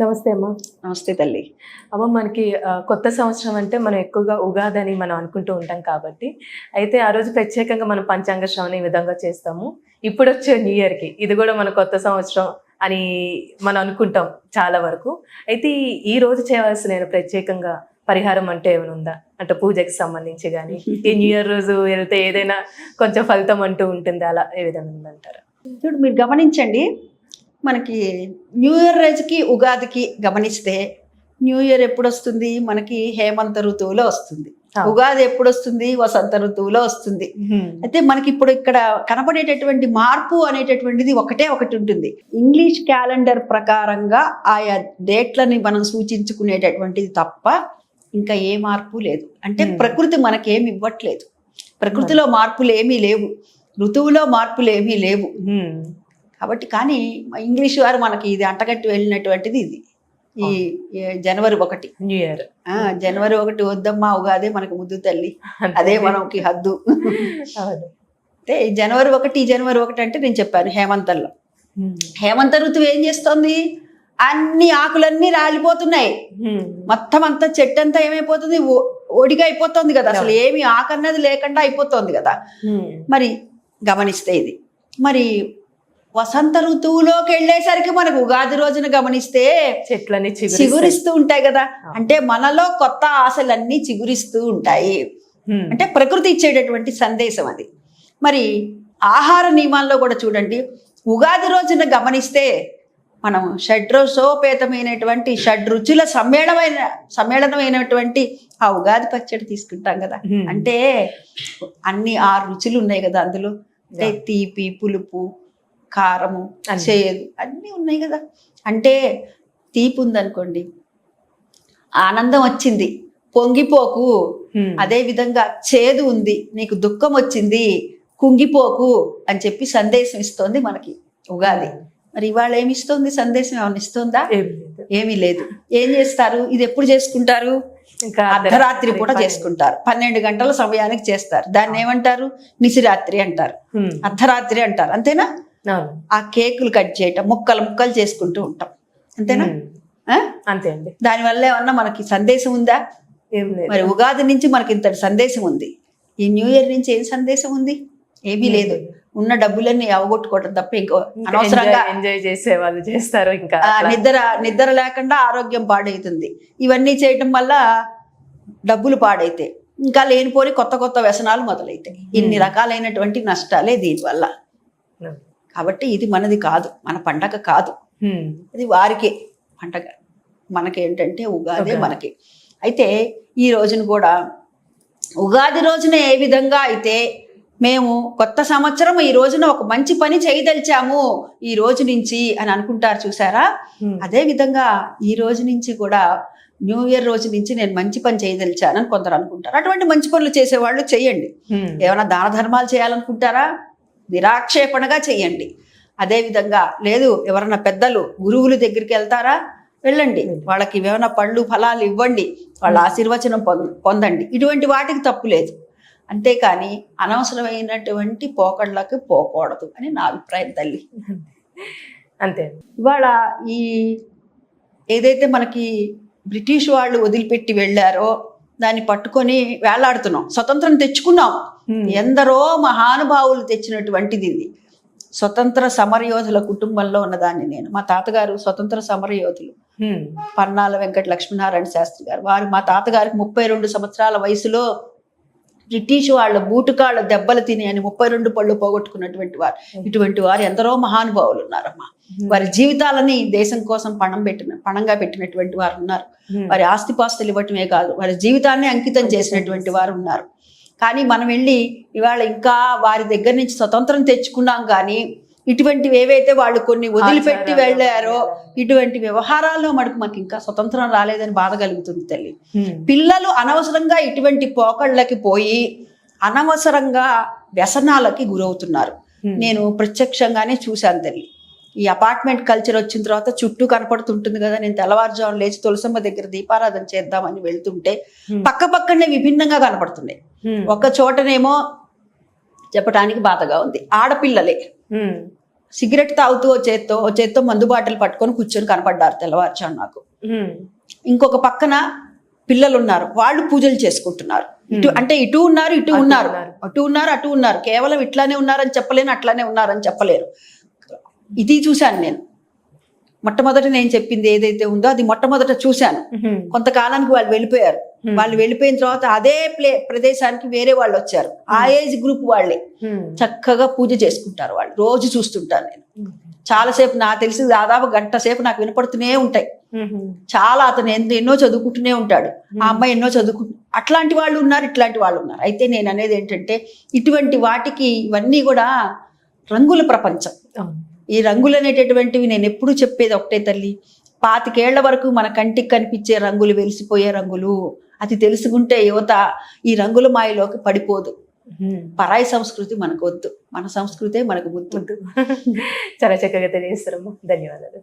నమస్తే అమ్మా. నమస్తే తల్లి. అమ్మ మనకి కొత్త సంవత్సరం అంటే మనం ఎక్కువగా ఉగాది అని మనం అనుకుంటూ ఉంటాం కాబట్టి అయితే ఆ రోజు ప్రత్యేకంగా మనం పంచాంగ శ్రవణ ఈ విధంగా చేస్తాము. ఇప్పుడు వచ్చే న్యూ ఇయర్కి ఇది కూడా మన కొత్త సంవత్సరం అని మనం అనుకుంటాం చాలా వరకు. అయితే ఈ- రోజు చేయవలసిన నేను ప్రత్యేకంగా పరిహారం అంటే ఏమైనా ఉందా? అంటే పూజకి సంబంధించి కానీ ఈ న్యూ ఇయర్ రోజు వెళ్తే ఏదైనా కొంచెం ఫలితం అంటూ ఉంటుంది అలా ఏ విధంగా ఉందంటారు? చూడు మీరు గమనించండి. మనకి న్యూ ఇయర్ రోజుకి ఉగాదికి గమనిస్తే న్యూ ఇయర్ ఎప్పుడు వస్తుంది మనకి హేమంత ఋతువులో వస్తుంది. ఉగాది ఎప్పుడు వస్తుంది వసంత ఋతువులో వస్తుంది. అయితే మనకి ఇప్పుడు ఇక్కడ కనపడేటటువంటి మార్పు అనేటటువంటిది ఒకటే ఒకటి ఉంటుంది. ఇంగ్లీష్ క్యాలెండర్ ప్రకారంగా ఆయా డేట్లని మనం సూచించుకునేటటువంటిది తప్ప ఇంకా ఏ మార్పు లేదు. అంటే. ప్రకృతి మనకేమి ఇవ్వట్లేదు. ప్రకృతిలో మార్పులు ఏమీ లేవు. ఋతువులో మార్పులు ఏమీ లేవు. కాబట్టి కానీ ఇంగ్లీష్ వారు మనకి ఇది అంటగట్టి వెళ్ళినటువంటిది ఇది. ఈ జనవరి ఒకటి. న్యూ ఇయర్ ఆ జనవరి ఒకటి వద్దమ్మా ఉగాదే మనకు ముద్దు తల్లి. అదే మనకి హద్దు. అయితే జనవరి ఒకటి జనవరి ఒకటి అంటే నేను చెప్పాను హేమంతంలో హ్మ్. హేమంత ఋతువు ఏం చేస్తోంది? అన్ని ఆకులన్నీ రాలిపోతున్నాయి. హ్మ్. మొత్తం అంతా చెట్టు అంతా ఏమైపోతుంది ఒడిగా అయిపోతుంది కదా. అసలు ఏమి ఆకన్నది లేకుండా అయిపోతుంది కదా. మరి గమనిస్తే ఇది. మరి వసంత ఋతువులోకి వెళ్ళేసరికి మనకు ఉగాది రోజున గమనిస్తే చెట్లని. చిగురిస్తూ ఉంటాయి కదా. అంటే మనలో కొత్త ఆశలన్నీ చిగురిస్తూ ఉంటాయి. అంటే ప్రకృతి ఇచ్చేటటువంటి సందేశం అది. మరి ఆహార నియమాల్లో కూడా చూడండి. ఉగాది రోజున గమనిస్తే మనం షడ్రసోపేతమైనటువంటి షడ్రుచుల సమ్మేళనమైన సమ్మేళనమైనటువంటి ఆ ఉగాది పచ్చడి తీసుకుంటాం కదా. అంటే అన్ని ఆరు రుచులు ఉన్నాయి కదా అందులో. అంటే తీపి పులుపు కారము. చేదు అన్నీ ఉన్నాయి కదా. అంటే తీపి ఉందనుకోండి ఆనందం వచ్చింది పొంగిపోకు. అదే విధంగా చేదు ఉంది నీకు దుఃఖం వచ్చింది కుంగిపోకు అని చెప్పి సందేశం ఇస్తోంది మనకి ఉగాది. మరి ఇవాళ ఏమి ఇస్తోంది సందేశం? ఏమైనా ఇస్తుందా. ఏమీ లేదు. ఏం చేస్తారు? ఇది ఎప్పుడు చేసుకుంటారు? ఇంకా అర్ధరాత్రి పూట చేసుకుంటారు. పన్నెండు గంటల సమయానికి చేస్తారు. దాన్ని ఏమంటారు? నిసిరాత్రి అంటారు. అర్ధరాత్రి అంటారు. అంతేనా. ఆ కేకులు కట్ చేయటం ముక్కలు ముక్కలు చేసుకుంటూ ఉంటాం. అంతేనా? అంతే అండి. దానివల్ల ఏమన్నా మనకి సందేశం ఉందా? మరి ఉగాది నుంచి మనకి ఇంతటి సందేశం ఉంది. ఈ న్యూ ఇయర్ నుంచి ఏం సందేశం ఉంది? ఏమీ లేదు. ఉన్న డబ్బులన్నీ అవగొట్టుకోవడం తప్ప ఇంకో అనవసరంగా ఎంజాయ్- చేసే వాళ్ళు చేస్తారు ఇంకా. నిద్ర నిద్ర లేకుండా ఆరోగ్యం పాడవుతుంది ఇవన్నీ చేయటం వల్ల డబ్బులు పాడైతాయి ఇంకా లేనిపోని కొత్త కొత్త వ్యసనాలు మొదలైతాయి. ఇన్ని రకాలైనటువంటి నష్టాలే దీనివల్ల. కాబట్టి ఇది మనది కాదు మన పండగ కాదు. ఇది వారికే పండగ మనకేంటంటే ఉగాదే ఉగాది. మనకి అయితే ఈ రోజున కూడా ఉగాది రోజున ఏ విధంగా అయితే మేము కొత్త సంవత్సరం ఈ రోజున ఒక మంచి పని చేయదలిచాము ఈ రోజు నుంచి అని అనుకుంటారు చూసారా. అదే విధంగా ఈ రోజు నుంచి కూడా న్యూ ఇయర్ రోజు నుంచి నేను మంచి పని చేయదలిచానని కొందరు అనుకుంటారు అటువంటి మంచి పనులు చేసేవాళ్ళు చేయండి. ఏమైనా దాన ధర్మాలు చేయాలనుకుంటారా నిరాక్షేపణగా చేయండి. అదేవిధంగా లేదు ఎవరన్నా పెద్దలు గురువుల దగ్గరికి వెళ్తారా? వెళ్ళండి. వాళ్ళకి ఏమైనా పళ్ళు ఫలాలు ఇవ్వండి. వాళ్ళ ఆశీర్వచనం పొంద- పొందండి. ఇటువంటి వాటికి తప్పు లేదు. అంతేకాని అనవసరమైనటువంటి పోకళ్ళకి పోకూడదు అని నా అభిప్రాయం తల్లి. అంతే. ఇవాళ ఈ ఏదైతే మనకి బ్రిటిష్ వాళ్ళు వదిలిపెట్టి వెళ్ళారో దాన్ని పట్టుకొని వేలాడుతున్నాం. స్వతంత్రం తెచ్చుకున్నాం. ఎందరో మహానుభావులు తెచ్చినటువంటిది ఇది. స్వతంత్ర సమరయోధుల కుటుంబంలో ఉన్నదాన్ని నేను. మా తాతగారు స్వతంత్ర సమరయోధులు. పన్నాల వెంకట లక్ష్మీనారాయణ శాస్త్రి గారు. వారు మా తాతగారికి ముప్పై రెండు సంవత్సరాల వయసులో బ్రిటిష్ వాళ్ళ బూటుకాళ్ళ దెబ్బలు తిని అని ముప్పై రెండు పళ్ళు పోగొట్టుకున్నటువంటి వారు. ఇటువంటి వారు ఎందరో మహానుభావులు ఉన్నారమ్మా. వారి జీవితాలని దేశం కోసం పణం పెట్టిన పణంగా పెట్టినటువంటి వారు ఉన్నారు. వారి ఆస్తిపాస్తులు ఇవ్వటమే కాదు వారి జీవితాన్ని అంకితం చేసినటువంటి వారు ఉన్నారు. కానీ మనం వెళ్ళి ఇవాళ ఇంకా వారి దగ్గర నుంచి స్వతంత్రం తెచ్చుకున్నాం కానీ ఇటువంటివి ఏవైతే వాళ్ళు కొన్ని వదిలిపెట్టి వెళ్ళారో ఇటువంటి వ్యవహారాల్లో మనకు మనకి ఇంకా స్వతంత్రం రాలేదని బాధ కలుగుతుంది తల్లి. పిల్లలు అనవసరంగా ఇటువంటి పోకళ్ళకి పోయి అనవసరంగా వ్యసనాలకి గురవుతున్నారు. నేను ప్రత్యక్షంగానే చూశాను తల్లి ఈ అపార్ట్మెంట్ కల్చర్ వచ్చిన తర్వాత చుట్టూ కనపడుతుంటుంది కదా నేను తెల్లవారుజామున లేచి తులసమ్మ దగ్గర దీపారాధన చేద్దామని వెళ్తుంటే. పక్క పక్కనే విభిన్నంగా కనపడుతున్నాయి. ఒక చోటనేమో చెప్పడానికి బాధగా ఉంది ఆడపిల్లలే. సిగరెట్ తాగుతూ చేత్తో చేత్తో మందు బాటిల్ పట్టుకొని కూర్చొని కనపడ్డారు తెల్లవారుచాను నాకు. ఇంకొక పక్కన పిల్లలు ఉన్నారు వాళ్ళు పూజలు చేసుకుంటున్నారు. ఇటు అంటే ఇటు ఉన్నారు ఇటు ఉన్నారు. అటు ఉన్నారు అటు ఉన్నారు. కేవలం ఇట్లానే ఉన్నారని చెప్పలేను అట్లానే ఉన్నారని చెప్పలేరు. ఇది చూశాను నేను. మొట్టమొదట నేను చెప్పింది ఏదైతే ఉందో అది మొట్టమొదట చూశాను. కొంతకాలానికి వాళ్ళు వెళ్ళిపోయారు. వాళ్ళు వెళ్ళిపోయిన తర్వాత అదే ప్లే ప్రదేశానికి వేరే వాళ్ళు వచ్చారు. ఆ ఏజ్ గ్రూప్ వాళ్ళే. చక్కగా పూజ చేసుకుంటారు వాళ్ళు. రోజు చూస్తుంటాను నేను. చాలాసేపు నాకు తెలిసి దాదాపు గంట సేపు నాకు వినపడుతూనే ఉంటాయి. చాలా అతను ఎన్- ఎన్నో చదువుకుంటూనే ఉంటాడు. ఆ అమ్మాయి ఎన్నో చదువుకు అట్లాంటి వాళ్ళు ఉన్నారు ఇట్లాంటి వాళ్ళు ఉన్నారు. అయితే నేను అనేది ఏంటంటే ఇటువంటి వాటికి ఇవన్నీ కూడా రంగుల ప్రపంచం. ఈ రంగులు అనేటటువంటివి నేను ఎప్పుడూ చెప్పేది ఒకటే తల్లి. పాతికేళ్ళ వరకు మన కంటికి కనిపించే రంగులు వెలిసిపోయే రంగులు. అది తెలుసుకుంటే యువత ఈ రంగుల మాయలోకి పడిపోదు. పరాయి సంస్కృతి మనకు వద్దు. మన సంస్కృతే మనకు ముద్దు. చాలా చక్కగా తెలియజేస్తారమ్మా ధన్యవాదాలు.